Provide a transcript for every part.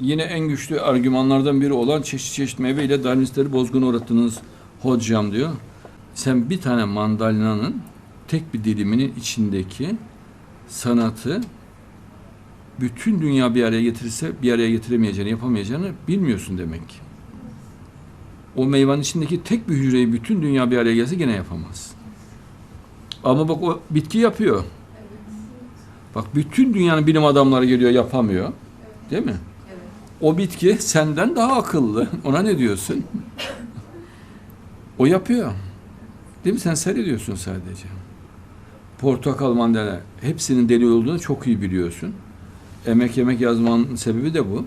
Yine en güçlü argümanlardan biri olan çeşit çeşit meyve ile Darwinistleri bozguna uğrattınız hocam diyor. Sen bir tane mandalinanın tek bir diliminin içindeki sanatı bütün dünya bir araya getirirse bir araya getiremeyeceğini, yapamayacağını bilmiyorsun demek ki. O meyvanın içindeki tek bir hücreyi bütün dünya bir araya gelse gene yapamaz. Ama bak o bitki yapıyor. Bak bütün dünyanın bilim adamları geliyor yapamıyor. Değil mi? O bitki senden daha akıllı. Ona ne diyorsun? o yapıyor. Değil mi? Sen seyrediyorsun sadece. Portakal, mandalina hepsinin deli olduğunu çok iyi biliyorsun. Emek yemek yazmanın sebebi de bu.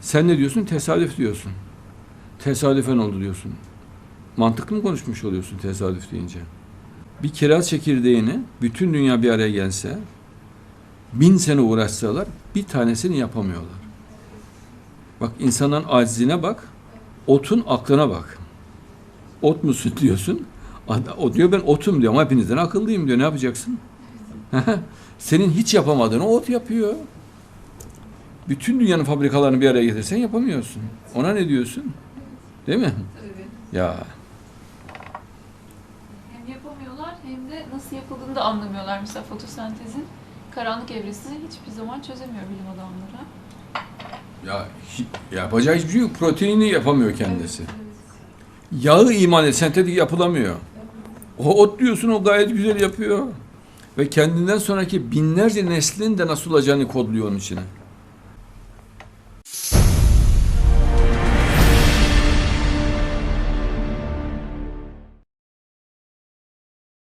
Sen ne diyorsun? Tesadüf diyorsun. Tesadüfen oldu diyorsun. Mantıklı mı konuşmuş oluyorsun tesadüf deyince? Bir kiraz çekirdeğini bütün dünya bir araya gelse, bin sene uğraşsalar bir tanesini yapamıyorlar. Bak insanın acizine bak, otun aklına bak. Ot musun diyorsun. O diyor ben otum diyor ama hepinizden akıllıyım diyor. Ne yapacaksın? Senin hiç yapamadığını ot yapıyor. Bütün dünyanın fabrikalarını bir araya getirsen yapamıyorsun. Ona ne diyorsun? Değil mi? Evet. Ya Hem yapamıyorlar hem de nasıl yapıldığını da anlamıyorlar. Mesela fotosentezin karanlık evresini hiçbir zaman çözemiyor bilim adamları. Ya hi- yapacağı hiçbir şey yok. Proteinini yapamıyor kendisi. Yağı imal et, sentetik yapılamıyor. O ot diyorsun o gayet güzel yapıyor. Ve kendinden sonraki binlerce neslin de nasıl olacağını kodluyor onun içine.